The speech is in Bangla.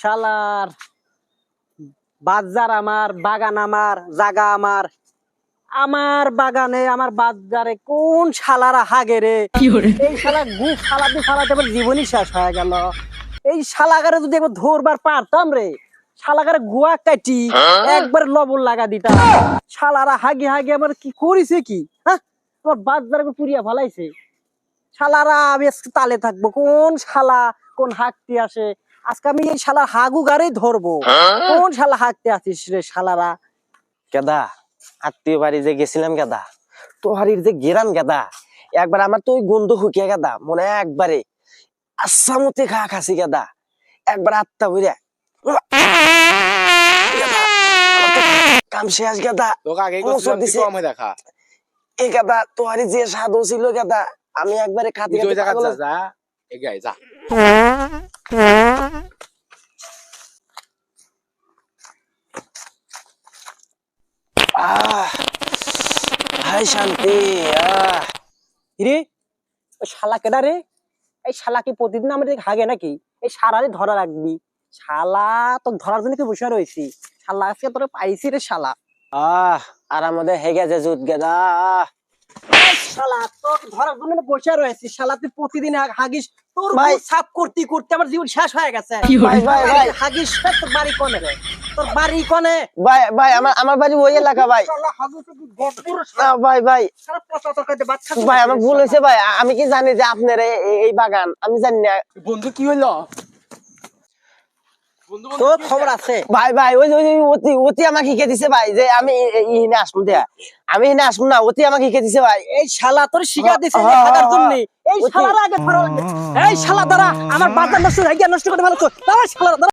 শালার বাজার আমার বাগান আমার জাগা আমার। আমার বাগানে আমার বাজারে কোন শালারা হাগে রে? এই শালা গু ফালাতে ফালাতে আমার জীবনই শেষ হয়ে গেল। এই শালাগারে যদি একবার ধরবার পারতাম রে শালাগারে গুয়া কাটি একবার লবণ লাগা দিতাম। শালারা হাগে হাগে আমার কি করিছে কি? হ্যাঁ? আমার বাজারে পুরিয়া ফালাইছে। শালারা আমি তালে থাকব। কোন শালা কোন হাঁকতে আসে? আজকে আমি এই শালার হাগু গাড়ি ধরবো। কোন শালা হাঁকতে আসিস রে শালারা? গেদা আত্মীয় বাড়ি যে গেছিলাম গেদা তোহারির যে গেরান গেদা একবার আমার তো ওই গন্ধ হুকিয়া গেদা মনে হয় একবারে আসামতে খা খাসি গেদা একবার আত্মা কাম শেষ গেদা হয়ে দেখা। এই গেদা তোহারি যে ছিল গেদা আমি একবারে খাতে খাতে যা যা এগাই যা আহ হাই শান্তি, আহ। রে শালা কেডা রে? এই শালা কি প্রতিদিন আমাদের হাগে নাকি? এই সারারে ধরা রাখবি। শালা তো ধরার জন্য কি বসে রয়েছি? শালা, আজকে তোরা পাইছি রে শালা। আহ, আর আমাদের হেগে যে জুত গেদা। শালা, তোর ধরার জন্য বসে রয়েছি। শালা, তুই প্রতিদিন হাগিস তোর ভাই। সাফ করতে করতে আমার জীবন শেষ হয়ে গেছে। ভাই, ভাই, ভাই। হাগিস তোর বাড়ি কোনে রে? তোর বাড়ি কোনে? ভাই ভাই আমার আমার বাড়ি ওই এলাকা ভাই। না ভাই ভাই। ভাই আমার ভুল। হয়েছে ভাই। আমি কি জানি যে আপনার এই- বাগান? আমি জানি না। বন্ধু কি হইল? তোর খবর আছে? ভাই ভাই ওই ওই অতি অতি আমাকে শিখে দিছে ভাই যে আমি এ- এ- ইহিনে আসব দেয়া। আমি ইহিনে আসব না অতি আমাকে শিখে দিছে ভাই। এই শালা তোর শিখা দিছে হ্যাঁ, থাকার হ্যাঁ, জন্য। এই ওকে। শালার আগে এই শালা দ্বারা আমার বাজার নষ্ট হয়ে গিয়ে নষ্ট করে ফেলছো তারা শালা